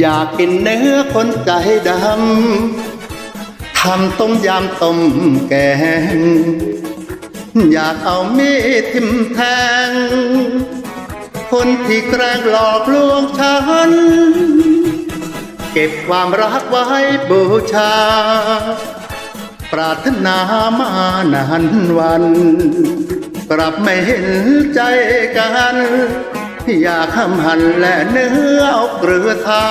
อยากกินเนื้อคนใจดำ ทำต้มยำต้มแกง อยากเอามีดทิมแทง คนที่แกล้งหลอกลวงฉัน เก็บความรักไว้บูชา ปรารถนามานานวัน กลับไม่เห็นใจกัน อยากห้ำหันและเนื้อเอาเกลือทา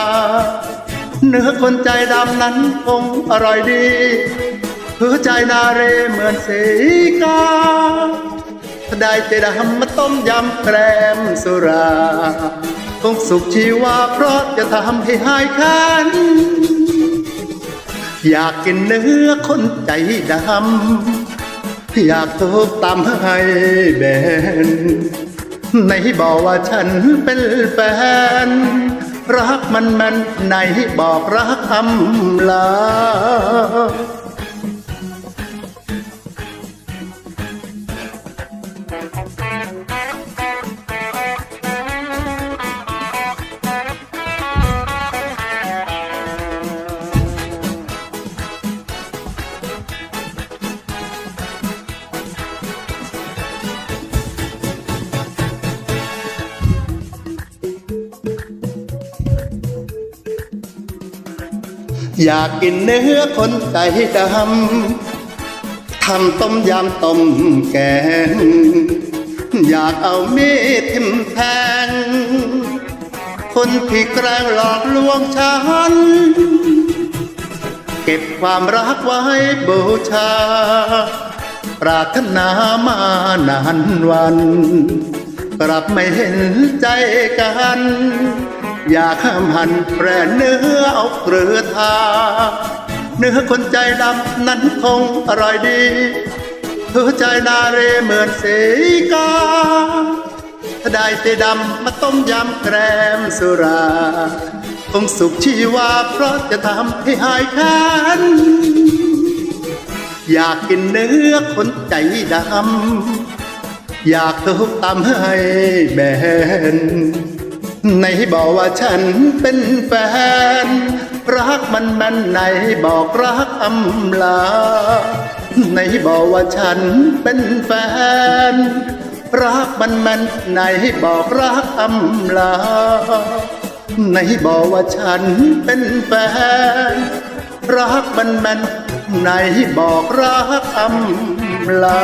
เนื้อคนใจดำนั้นคงอร่อยดีหัวใจนาเรเหมือนสีกาได้ใจดำมาต้มยำแกรมสุราคงสุขชีวาเพราะจะทำให้หายคัน อยากกินเนื้อคนใจดำอยากทุบตามให้แบน ในบอกว่าฉันเป็นแฟน รักมันมันในบอกรักอำลา อยากกินเนื้อคนใจดำทำต้มยำต้มแกง อยากเอามีดทิมแทง คนที่แกล้งหลอกลวงฉัน เก็บความรักไว้บูชา ปรารถนามานานวัน กลับไม่เห็นใจกัน อยากห้ามหันแปรเนื้อเอาเกลือทา เนื้อคนใจดำนั้นคงอร่อยดีหัวใจนาเรเหมือนสีกาถ้าได้ใจดำมาต้มยำแกรมสุราคงสุขชีวาเพราะจะทำให้หายคันอยากกินเนื้อคนใจดำอยากทุบตามให้แบน ในบอกว่าฉันเป็นแฟน รักมันมันในบอกรักอำลาในบอกว่าฉันเป็นแฟน รักมันมันในบอกรักอำลาในบอกว่าฉันเป็นแฟน รักมันมันในบอกรักอำลา